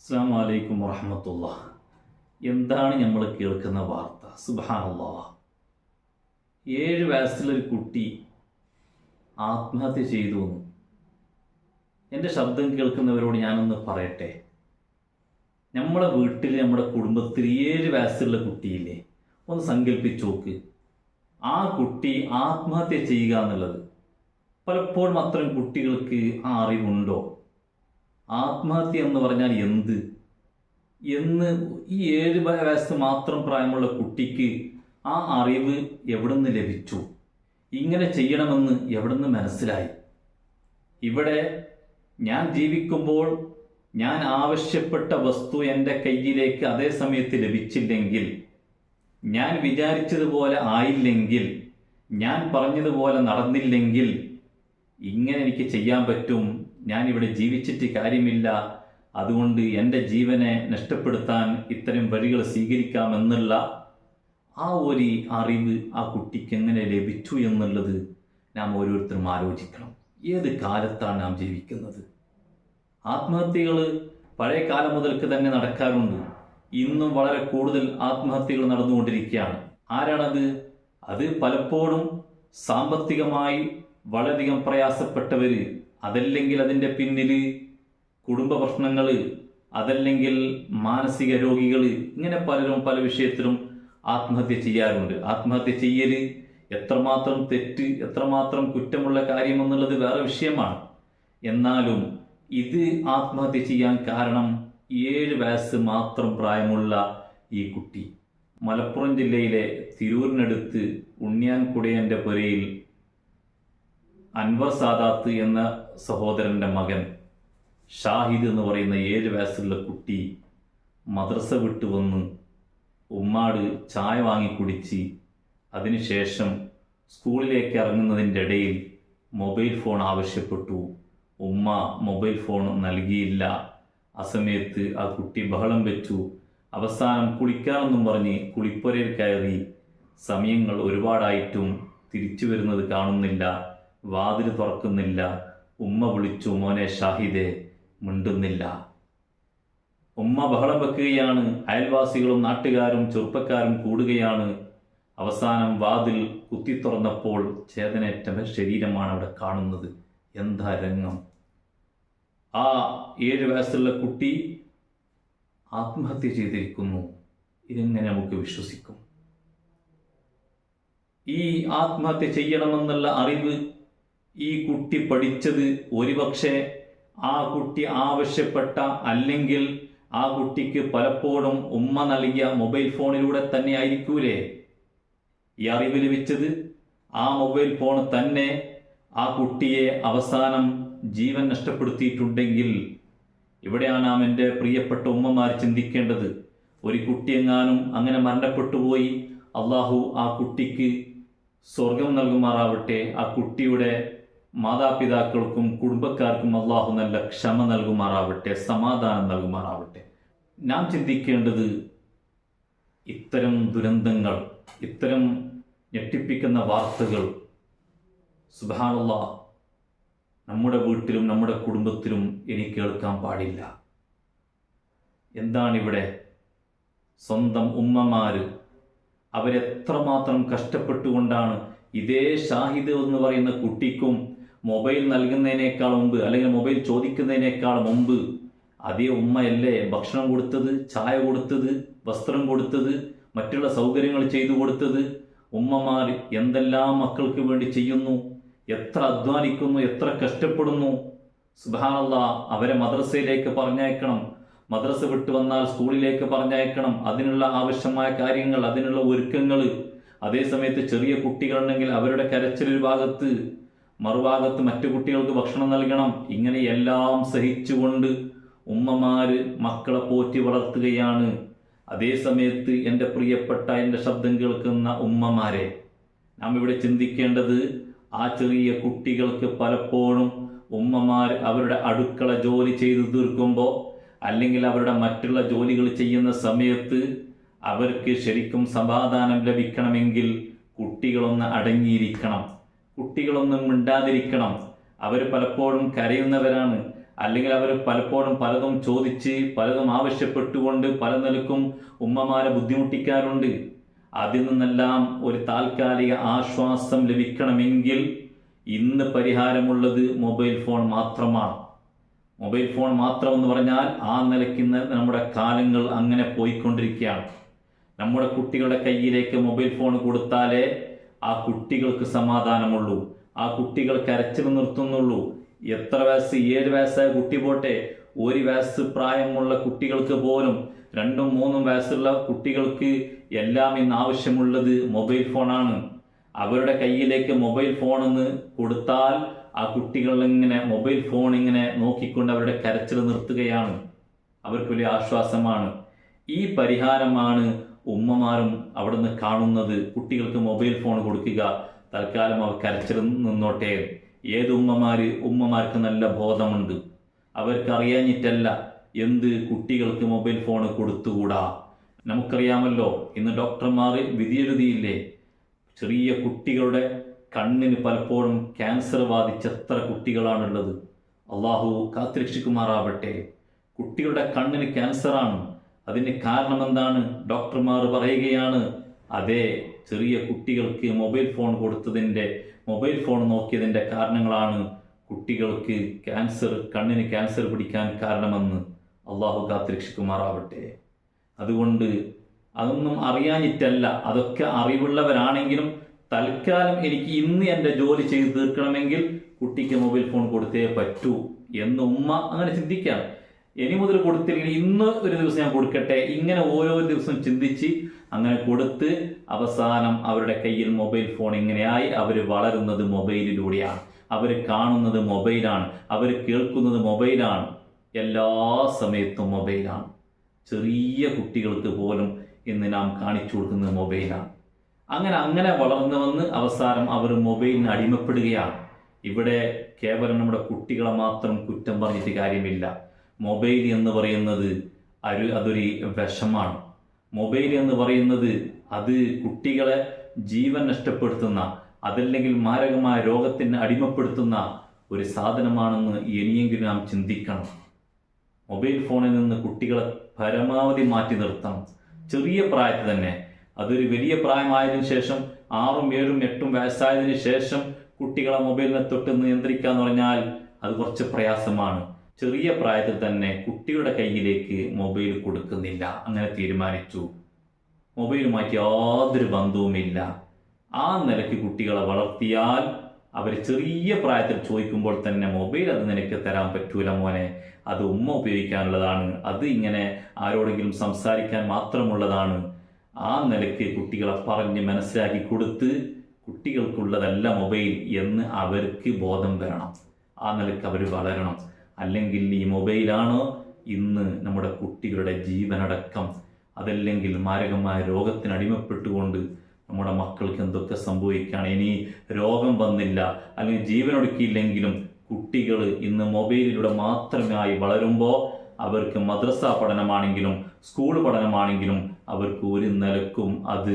അസ്സാം വലൈക്കും വറഹമത്തുള്ള എന്താണ് നമ്മൾ കേൾക്കുന്ന വാർത്ത? സുബാനുള്ള ഏഴ് വയസ്സിലൊരു കുട്ടി ആത്മഹത്യ ചെയ്തു എന്റെ ശബ്ദം കേൾക്കുന്നവരോട് ഞാനൊന്ന് പറയട്ടെ? നമ്മുടെ വീട്ടിൽ നമ്മുടെ കുടുംബത്തിൽ ഏഴ് വയസ്സുള്ള കുട്ടിയില്ലേ? ഒന്ന് സങ്കല്പിച്ചു നോക്ക്. ആ കുട്ടി ആത്മഹത്യ ചെയ്യുക എന്നുള്ളത് പലപ്പോഴും അത്തരം കുട്ടികൾക്ക് ആ അറിവുണ്ടോ? ആത്മഹത്യ എന്ന് പറഞ്ഞാൽ എന്ത്? എന്ന് ഈ ഏഴ് വയസ്സ് മാത്രം പ്രായമുള്ള കുട്ടിക്ക് ആ അറിവ് എവിടുന്ന് ലഭിച്ചു? ഇങ്ങനെ ചെയ്യണമെന്ന് എവിടുന്ന് മനസ്സിലായി? ഇവിടെ ഞാൻ ജീവിക്കുമ്പോൾ ഞാൻ ആവശ്യപ്പെട്ട വസ്തു എന്റെ കയ്യിലേക്ക് അതേ സമയത്ത് ലഭിച്ചില്ലെങ്കിൽ ഞാൻ വിചാരിച്ചതുപോലെ ആയില്ലെങ്കിൽ ഞാൻ പറഞ്ഞതുപോലെ നടന്നില്ലെങ്കിൽ ഇങ്ങനെ എനിക്ക് ചെയ്യാൻ പറ്റും? ഞാൻ ഇവിടെ ജീവിച്ചിട്ട് കാര്യമില്ല. അതുകൊണ്ട് എന്റെ ജീവനെ നഷ്ടപ്പെടുത്താൻ ഇത്തരം വഴികൾ സ്വീകരിക്കാമെന്നുള്ള ആ ഒരു അറിവ് ആ കുട്ടിക്ക് എങ്ങനെ ലഭിച്ചു എന്നുള്ളത് നാം ഓരോരുത്തരും ആലോചിക്കണം. ഏത് കാലത്താണ് നാം ജീവിക്കുന്നത്? ആത്മഹത്യകൾ പഴയ കാലം മുതൽക്ക് തന്നെ നടക്കാറുണ്ട്. ഇന്നും വളരെ കൂടുതൽ ആത്മഹത്യകൾ നടന്നുകൊണ്ടിരിക്കുകയാണ്. ആരാണത്? അത് പലപ്പോഴും സാമ്പത്തികമായി വളരെയധികം പ്രയാസപ്പെട്ടവർ അതല്ലെങ്കിൽ അതിന്റെ പിന്നിൽ കുടുംബ പ്രശ്നങ്ങൾ അതല്ലെങ്കിൽ മാനസിക രോഗികൾ ഇങ്ങനെ പലരും പല വിഷയത്തിലും ആത്മഹത്യ ചെയ്യാറുണ്ട്. ആത്മഹത്യ ചെയ്യൽ എത്രമാത്രം തെറ്റ് എത്രമാത്രം കുറ്റമുള്ള കാര്യമെന്നുള്ളത് വേറെ വിഷയമാണ്. എന്നാലും ഇത് ആത്മഹത്യ ചെയ്യാൻ കാരണം ഏഴ് വയസ്സ് മാത്രം പ്രായമുള്ള ഈ കുട്ടി. മലപ്പുറം ജില്ലയിലെ തിരൂരിനടുത്ത് ഉണ്ണിയാൻകുടയന്റെ പുരയിൽ അൻവർ സാദാത്ത് എന്ന സഹോദരന്റെ മകൻ ഷാഹിദ് എന്ന് പറയുന്ന ഏഴ് വയസ്സുള്ള കുട്ടി മദ്രസ വിട്ടു വന്ന് ഉമ്മാട് ചായ വാങ്ങി കുടിച്ച് അതിനുശേഷം സ്കൂളിലേക്ക് ഇറങ്ങുന്നതിന്റെ ഇടയിൽ മൊബൈൽ ഫോൺ ആവശ്യപ്പെട്ടു. ഉമ്മ മൊബൈൽ ഫോൺ നൽകിയില്ല. ആ സമയത്ത് ആ കുട്ടി ബഹളം വെച്ചു. അവസാനം കുളിക്കാമെന്നും പറഞ്ഞ് കുളിപ്പുരയിൽ കയറി സമയങ്ങൾ ഒരുപാടായിട്ടും തിരിച്ചു വരുന്നത് കാണുന്നില്ല. വാതിൽ തുറക്കുന്നില്ല. ഉമ്മ വിളിച്ചു മോനെ ഷാഹിദെ മിണ്ടുന്നില്ല. ഉമ്മ ബഹളം വെക്കുകയാണ് അയൽവാസികളും നാട്ടുകാരും ചെറുപ്പക്കാരും കൂടുകയാണ്. അവസാനം വാതിൽ കുത്തി തുറന്നപ്പോൾ ചേതനേറ്റ ശരീരമാണ് അവിടെ കാണുന്നത്. എന്താ രംഗം? ആ ഏഴ് വയസ്സുള്ള കുട്ടി ആത്മഹത്യ ചെയ്തിരിക്കുന്നു. ഇതെങ്ങനെ നമുക്ക് വിശ്വസിക്കും? ഈ ആത്മഹത്യ ചെയ്യണമെന്നുള്ള അറിവ് ഈ കുട്ടി പഠിച്ചത് ഒരുപക്ഷെ ആ കുട്ടി ആവശ്യപ്പെട്ട അല്ലെങ്കിൽ ആ കുട്ടിക്ക് പലപ്പോഴും ഉമ്മ നൽകിയ മൊബൈൽ ഫോണിലൂടെ തന്നെ ആയിരിക്കൂലേ? ഈ അറിവ് ലഭിച്ചത് ആ മൊബൈൽ ഫോൺ തന്നെ ആ കുട്ടിയെ അവസാനം ജീവൻ നഷ്ടപ്പെടുത്തിയിട്ടുണ്ടെങ്കിൽ ഇവിടെയാണ് നാം എന്റെ പ്രിയപ്പെട്ട ഉമ്മമാർ ചിന്തിക്കേണ്ടത്. ഒരു കുട്ടിയെങ്ങാനും അങ്ങനെ മരണപ്പെട്ടുപോയി അള്ളാഹു ആ കുട്ടിക്ക് സ്വർഗം നൽകുമാറാവട്ടെ. ആ കുട്ടിയുടെ മാതാപിതാക്കൾക്കും കുടുംബക്കാർക്കും അള്ളാഹു നല്ല ക്ഷമ നൽകുമാറാവട്ടെ സമാധാനം നൽകുമാറാവട്ടെ. നാം ചിന്തിക്കേണ്ടത് ഇത്തരം ദുരന്തങ്ങൾ ഇത്തരം ഞെട്ടിപ്പിക്കുന്ന വാർത്തകൾ സുബാനുള്ള നമ്മുടെ വീട്ടിലും നമ്മുടെ കുടുംബത്തിലും ഇനി കേൾക്കാൻ പാടില്ല. എന്താണിവിടെ? സ്വന്തം ഉമ്മമാര് അവരെത്രമാത്രം കഷ്ടപ്പെട്ടുകൊണ്ടാണ് ഇതേ ഷാഹിദ് എന്ന് പറയുന്ന കുട്ടിക്കും മൊബൈൽ നൽകുന്നതിനേക്കാൾ മുമ്പ് അല്ലെങ്കിൽ മൊബൈൽ ചോദിക്കുന്നതിനേക്കാൾ മുമ്പ് അതേ ഉമ്മയല്ലേ ഭക്ഷണം കൊടുത്തത് ചായ കൊടുത്തത് വസ്ത്രം കൊടുത്തത് മറ്റുള്ള സൗകര്യങ്ങൾ ചെയ്തു കൊടുത്തത്? ഉമ്മമാർ എന്തെല്ലാം മക്കൾക്ക് വേണ്ടി ചെയ്യുന്നു? എത്ര അധ്വാനിക്കുന്നു? എത്ര കഷ്ടപ്പെടുന്നു? സുബാനല്ല അവരെ മദ്രസയിലേക്ക് പറഞ്ഞയക്കണം. മദ്രസ വിട്ടു വന്നാൽ സ്കൂളിലേക്ക് പറഞ്ഞയക്കണം. അതിനുള്ള ആവശ്യമായ കാര്യങ്ങൾ അതിനുള്ള ഒരുക്കങ്ങൾ. അതേസമയത്ത് ചെറിയ കുട്ടികളുണ്ടെങ്കിൽ അവരുടെ കരച്ചിലൊരു ഭാഗത്ത് മറുഭാഗത്ത് മറ്റു കുട്ടികൾക്ക് ഭക്ഷണം നൽകണം. ഇങ്ങനെ എല്ലാം സഹിച്ചുകൊണ്ട് ഉമ്മമാര് മക്കളെ പോറ്റി വളർത്തുകയാണ്. അതേ സമയത്ത് എന്റെ പ്രിയപ്പെട്ട എന്റെ ശബ്ദം കേൾക്കുന്ന ഉമ്മമാരെ നാം ഇവിടെ ചിന്തിക്കേണ്ടത് ആ ചെറിയ കുട്ടികൾക്ക് പലപ്പോഴും ഉമ്മമാർ അവരുടെ അടുക്കള ജോലി ചെയ്തു തീർക്കുമ്പോൾ അല്ലെങ്കിൽ അവരുടെ മറ്റുള്ള ജോലികൾ ചെയ്യുന്ന സമയത്ത് അവർക്ക് ശരിക്കും സമാധാനം ലഭിക്കണമെങ്കിൽ കുട്ടികളൊന്ന് അടങ്ങിയിരിക്കണം. കുട്ടികളൊന്നും മിണ്ടാതിരിക്കണം. അവർ പലപ്പോഴും കരയുന്നവരാണ്. അല്ലെങ്കിൽ അവർ പലപ്പോഴും പലതും ചോദിച്ച് പലതും ആവശ്യപ്പെട്ടുകൊണ്ട് പല നിലക്കും ഉമ്മമാരെ ബുദ്ധിമുട്ടിക്കാറുണ്ട്. അതിൽ നിന്നെല്ലാം ഒരു താൽക്കാലിക ആശ്വാസം ലഭിക്കണമെങ്കിൽ ഇന്ന് പരിഹാരമുള്ളത് മൊബൈൽ ഫോൺ മാത്രമാണ്. മൊബൈൽ ഫോൺ മാത്രം എന്ന് പറഞ്ഞാൽ ആ നിലയ്ക്ക് നമ്മുടെ കാലങ്ങൾ അങ്ങനെ പോയിക്കൊണ്ടിരിക്കുകയാണ്. നമ്മുടെ കുട്ടികളുടെ കയ്യിലേക്ക് മൊബൈൽ ഫോൺ കൊടുത്താലേ ആ കുട്ടികൾക്ക് സമാധാനമുള്ളൂ. ആ കുട്ടികൾ കരച്ചിൽ നിർത്തുന്നുള്ളൂ. എത്ര വയസ്സ്? ഏഴ് വയസ്സായ കുട്ടി പോട്ടെ. ഒരു വയസ്സ് പ്രായമുള്ള കുട്ടികൾക്ക് പോലും രണ്ടും മൂന്നും വയസ്സുള്ള കുട്ടികൾക്ക് എല്ലാം ഇന്ന് ആവശ്യമുള്ളത് മൊബൈൽ ഫോണാണ്. അവരുടെ കയ്യിലേക്ക് മൊബൈൽ ഫോൺ എന്ന് കൊടുത്താൽ ആ കുട്ടികൾ ഇങ്ങനെ മൊബൈൽ ഫോൺ ഇങ്ങനെ നോക്കിക്കൊണ്ട് അവരുടെ കരച്ചിൽ നിർത്തുകയാണ്. അവർക്ക് വലിയ ആശ്വാസമാണ്. ഈ പരിഹാരമാണ് ഉമ്മമാരും അവിടുന്ന് കാണുന്നത് കുട്ടികൾക്ക് മൊബൈൽ ഫോൺ കൊടുക്കുക. തൽക്കാലം അവർ കരച്ചിൽ നിന്നോട്ടെ. ഏത് ഉമ്മമാര്? ഉമ്മമാർക്ക് നല്ല ബോധമുണ്ട്. അവർക്ക് അറിയാഞ്ഞിട്ടല്ല എന്ത് കുട്ടികൾക്ക് മൊബൈൽ ഫോൺ കൊടുത്തുകൂടാ. നമുക്കറിയാമല്ലോ ഇന്ന് ഡോക്ടർമാർ വിധിയെഴുതിയില്ലേ? ചെറിയ കുട്ടികളുടെ കണ്ണിന് പലപ്പോഴും ക്യാൻസർ ബാധിച്ച എത്ര കുട്ടികളാണുള്ളത്. അള്ളാഹു കാത്തിരക്ഷിക്കുമാറാവട്ടെ. കുട്ടികളുടെ കണ്ണിന് ക്യാൻസറാണ്. അതിന് കാരണം എന്താണ്? ഡോക്ടർമാർ പറയുകയാണ് അതെ ചെറിയ കുട്ടികൾക്ക് മൊബൈൽ ഫോൺ കൊടുത്തതിന്റെ മൊബൈൽ ഫോൺ നോക്കിയതിന്റെ കാരണങ്ങളാണ് കുട്ടികൾക്ക് ക്യാൻസർ കണ്ണിന് ക്യാൻസർ പിടിക്കാൻ കാരണമെന്ന് അള്ളാഹു കാത്തിരക്ഷിക്കുമാറാവട്ടെ. അതുകൊണ്ട് അതൊന്നും അറിയാനിട്ടല്ല അതൊക്കെ അറിവുള്ളവരാണെങ്കിലും തൽക്കാലം എനിക്ക് ഇന്ന് എന്റെ ജോലി ചെയ്ത് തീർക്കണമെങ്കിൽ കുട്ടിക്ക് മൊബൈൽ ഫോൺ കൊടുത്തേ പറ്റൂ എന്ന് ഉമ്മ അങ്ങനെ ചിന്തിക്കാം. ഇനി മുതൽ കൊടുത്തില്ലെങ്കിൽ ഇന്ന് ഒരു ദിവസം ഞാൻ കൊടുക്കട്ടെ. ഇങ്ങനെ ഓരോ ദിവസം ചിന്തിച്ച് അങ്ങനെ കൊടുത്ത് അവസാനം അവരുടെ കയ്യിൽ മൊബൈൽ ഫോൺ ഇങ്ങനെയായി. അവർ വളരുന്നത് മൊബൈലിലൂടെയാണ്. അവർ കാണുന്നത് മൊബൈലാണ്. അവർ കേൾക്കുന്നത് മൊബൈലാണ്. എല്ലാ സമയത്തും മൊബൈലാണ്. ചെറിയ കുട്ടികൾക്ക് പോലും ഇന്ന് നാം കാണിച്ചു കൊടുക്കുന്നത് മൊബൈലാണ്. അങ്ങനെ അങ്ങനെ വളർന്നു വന്ന് അവസാനം അവർ മൊബൈലിന് അടിമപ്പെടുകയാണ്. ഇവിടെ കേവലം നമ്മുടെ കുട്ടികളെ മാത്രം കുറ്റം പറഞ്ഞിട്ട് കാര്യമില്ല. മൊബൈൽ എന്ന് പറയുന്നത് ഒരു അതൊരു വിഷമാണ്. മൊബൈൽ എന്ന് പറയുന്നത് അത് കുട്ടികളെ ജീവൻ നഷ്ടപ്പെടുത്തുന്ന അതല്ലെങ്കിൽ മാരകമായ രോഗത്തിന് അടിമപ്പെടുത്തുന്ന ഒരു സാധനമാണെന്ന് ഇനിയെങ്കിലും നാം ചിന്തിക്കണം. മൊബൈൽ ഫോണിൽ നിന്ന് കുട്ടികളെ പരമാവധി മാറ്റി നിർത്തണം. ചെറിയ പ്രായത്തിൽ തന്നെ. അതൊരു വലിയ പ്രായമായതിനു ശേഷം ആറും ഏഴും എട്ടും വയസ്സായതിനു ശേഷം കുട്ടികളെ മൊബൈലിനെ തൊട്ട് നിയന്ത്രിക്കുക എന്ന് പറഞ്ഞാൽ അത് കുറച്ച് പ്രയാസമാണ്. ചെറിയ പ്രായത്തിൽ തന്നെ കുട്ടിയുടെ കയ്യിലേക്ക് മൊബൈൽ കൊടുക്കുന്നില്ല. അങ്ങനെ തീരുമാനിച്ചു. മൊബൈലുമായിട്ട് യാതൊരു ബന്ധവുമില്ല. ആ നിലയ്ക്ക് കുട്ടികളെ വളർത്തിയാൽ അവർ ചെറിയ പ്രായത്തിൽ ചോദിക്കുമ്പോൾ തന്നെ മൊബൈൽ അത് നിനക്ക് തരാൻ പറ്റൂല മോനെ. അത് ഉമ്മ ഉപയോഗിക്കാനുള്ളതാണ്. അത് ഇങ്ങനെ ആരോടെങ്കിലും സംസാരിക്കാൻ മാത്രമുള്ളതാണ്. ആ നിലയ്ക്ക് കുട്ടികളെ പറഞ്ഞ് മനസ്സിലാക്കി കൊടുത്ത് കുട്ടികൾക്കുള്ളതല്ല മൊബൈൽ എന്ന് അവർക്ക് ബോധം വരണം. ആ നിലയ്ക്ക് അവർ വളരണം. അല്ലെങ്കിൽ ഈ മൊബൈലാണ് ഇന്ന് നമ്മുടെ കുട്ടികളുടെ ജീവനടക്കം. അതല്ലെങ്കിൽ മാരകമായ രോഗത്തിന് അടിമപ്പെട്ടുകൊണ്ട് നമ്മുടെ മക്കൾക്ക് എന്തൊക്കെ സംഭവിക്കുകയാണ് ഇനി രോഗം വന്നില്ല അല്ലെങ്കിൽ ജീവനൊടുക്കിയില്ലെങ്കിലും കുട്ടികൾ ഇന്ന് മൊബൈലിലൂടെ മാത്രമായി വളരുമ്പോൾ അവർക്ക് മദ്രസ പഠനമാണെങ്കിലും സ്കൂൾ പഠനമാണെങ്കിലും അവർക്ക് ഒരു നിലക്കും അത്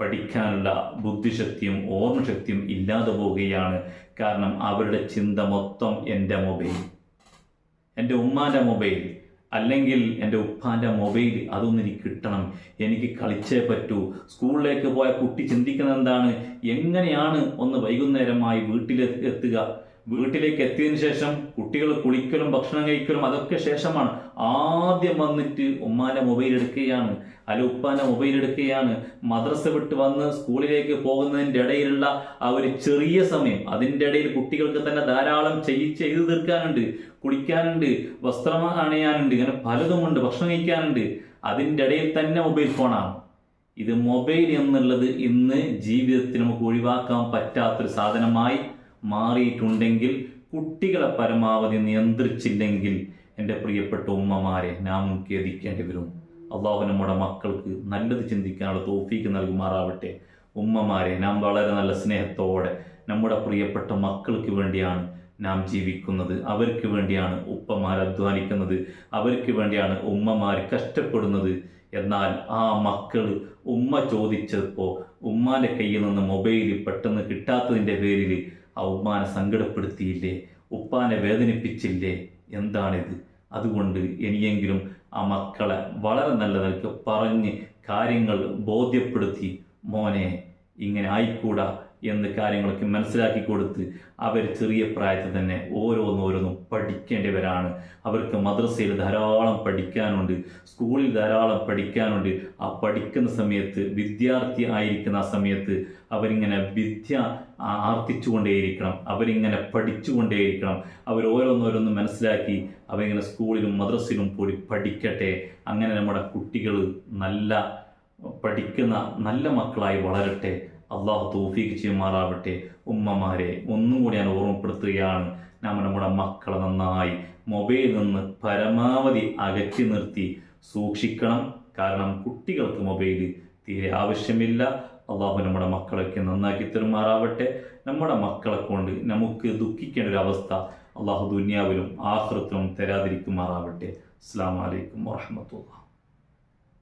പഠിക്കാനുള്ള ബുദ്ധിശക്തിയും ഓർമ്മശക്തിയും ഇല്ലാതെ പോവുകയാണ്. കാരണം അവരുടെ ചിന്ത മൊത്തം എന്റെ മൊബൈൽ. എന്റെ ഉമ്മാന്റെ മൊബൈൽ അല്ലെങ്കിൽ എന്റെ ഉപ്പാന്റെ മൊബൈൽ അതൊന്നും എനിക്ക് കിട്ടണം. എനിക്ക് കളിച്ചേ പറ്റൂ. സ്കൂളിലേക്ക് പോയ കുട്ടി ചിന്തിക്കുന്നത് എന്താണ്? എങ്ങനെയാണ് ഒന്ന് വൈകുന്നേരമായി വീട്ടിലേക്ക് എത്തുക? വീട്ടിലേക്ക് എത്തിയതിനു ശേഷം കുട്ടികൾ കുളിക്കലും ഭക്ഷണം കഴിക്കലും അതൊക്കെ ശേഷമാണ്. ആദ്യം വന്നിട്ട് ഉമ്മാന്റെ മൊബൈൽ എടുക്കുകയാണ്. അല്ല ഉപ്പാന്റെ മൊബൈൽ എടുക്കുകയാണ്. മദ്രസ വിട്ട് വന്ന് സ്കൂളിലേക്ക് പോകുന്നതിന്റെ ഇടയിലുള്ള ആ ഒരു ചെറിയ സമയം അതിന്റെ ഇടയിൽ കുട്ടികൾക്ക് തന്നെ ധാരാളം ചെയ് ചെയ്തു തീർക്കാനുണ്ട്. കുളിക്കാനുണ്ട് വസ്ത്രം അണിയാനുണ്ട് ഇങ്ങനെ പലതുമുണ്ട് ഭക്ഷണം കഴിക്കാനുണ്ട്. അതിന്റെ ഇടയിൽ തന്നെ മൊബൈൽ ഫോണാണ്. ഇത് മൊബൈൽ എന്നുള്ളത് ഇന്ന് ജീവിതത്തിൽ നമുക്ക് ഒഴിവാക്കാൻ പറ്റാത്തൊരു സാധനമായി മാറിയിട്ടുണ്ടെങ്കിൽ കുട്ടികളെ പരമാവധി നിയന്ത്രിച്ചില്ലെങ്കിൽ എന്റെ പ്രിയപ്പെട്ട ഉമ്മമാരെ നാം ഖേദിക്കേണ്ടി വരും. അള്ളാഹു നമ്മുടെ മക്കൾക്ക് നല്ലത് ചിന്തിക്കാനുള്ള തോഫീക്ക് നൽകുമാറാവട്ടെ. ഉമ്മമാരെ നാം വളരെ നല്ല സ്നേഹത്തോടെ നമ്മുടെ പ്രിയപ്പെട്ട മക്കൾക്ക് വേണ്ടിയാണ് നാം ജീവിക്കുന്നത്. അവർക്ക് വേണ്ടിയാണ് ഉപ്പമാർ അധ്വാനിക്കുന്നത്. അവർക്ക് വേണ്ടിയാണ് ഉമ്മമാർ കഷ്ടപ്പെടുന്നത്. എന്നാൽ ആ മക്കൾ ഉമ്മ ചോദിച്ചപ്പോൾ ഉമ്മാന്റെ കയ്യിൽ നിന്ന് മൊബൈൽ പെട്ടെന്ന് കിട്ടാത്തതിന്റെ പേരിൽ ആ ഉമ്മാനെ സങ്കടപ്പെടുത്തിയില്ലേ? ഉപ്പാനെ വേദനിപ്പിച്ചില്ലേ? എന്താണിത്? അതുകൊണ്ട് ഇനിയെങ്കിലും ആ മക്കളെ വളരെ നല്ല നിലയ്ക്ക് പറഞ്ഞ് കാര്യങ്ങൾ ബോധ്യപ്പെടുത്തി. മോനെ ഇങ്ങനെ ആയിക്കൂടാ. എന്ന് കാര്യങ്ങളൊക്കെ മനസ്സിലാക്കി കൊടുത്ത് അവർ ചെറിയ പ്രായത്തിൽ തന്നെ ഓരോന്നോരോന്നും പഠിക്കേണ്ടവരാണ്. അവർക്ക് മദ്രസയിൽ ധാരാളം പഠിക്കാനുണ്ട് സ്കൂളിൽ ധാരാളം പഠിക്കാനുണ്ട്. ആ പഠിക്കുന്ന സമയത്ത് വിദ്യാർത്ഥി ആയിരിക്കുന്ന ആ സമയത്ത് അവരിങ്ങനെ വിദ്യ ആർത്തിച്ചുകൊണ്ടേയിരിക്കണം അവരിങ്ങനെ പഠിച്ചുകൊണ്ടേയിരിക്കണം. അവർ ഓരോന്നോരോന്ന് മനസ്സിലാക്കി അവരിങ്ങനെ സ്കൂളിലും മദ്രസയിലും പോയി പഠിക്കട്ടെ. അങ്ങനെ നമ്മുടെ കുട്ടികൾ നല്ല പഠിക്കുന്ന നല്ല മക്കളായി വളരട്ടെ. അള്ളാഹു തോഫീക്ക് ചെയ്യുമാറാവട്ടെ. ഉമ്മമാരെ ഒന്നും കൂടി ഞാൻ ഓർമ്മപ്പെടുത്തുകയാണ്. നമ്മൾ നമ്മുടെ മക്കളെ നന്നായി മൊബൈൽ നിന്ന് പരമാവധി അകറ്റി നിർത്തി സൂക്ഷിക്കണം. കാരണം കുട്ടികൾക്ക് മൊബൈൽ തീരെ ആവശ്യമില്ല. അള്ളാഹു നമ്മുടെ മക്കളൊക്കെ നന്നാക്കി തെരുമാറാവട്ടെ. നമ്മുടെ മക്കളെ കൊണ്ട് നമുക്ക് ദുഃഖിക്കേണ്ട ഒരു അവസ്ഥ അള്ളാഹു ദുനിയാവിലും ആഹൃത്തിലും തരാതിരിക്കുമാറാവട്ടെ. അസ്സാം വലൈക്കും വാഹമത്തുള്ള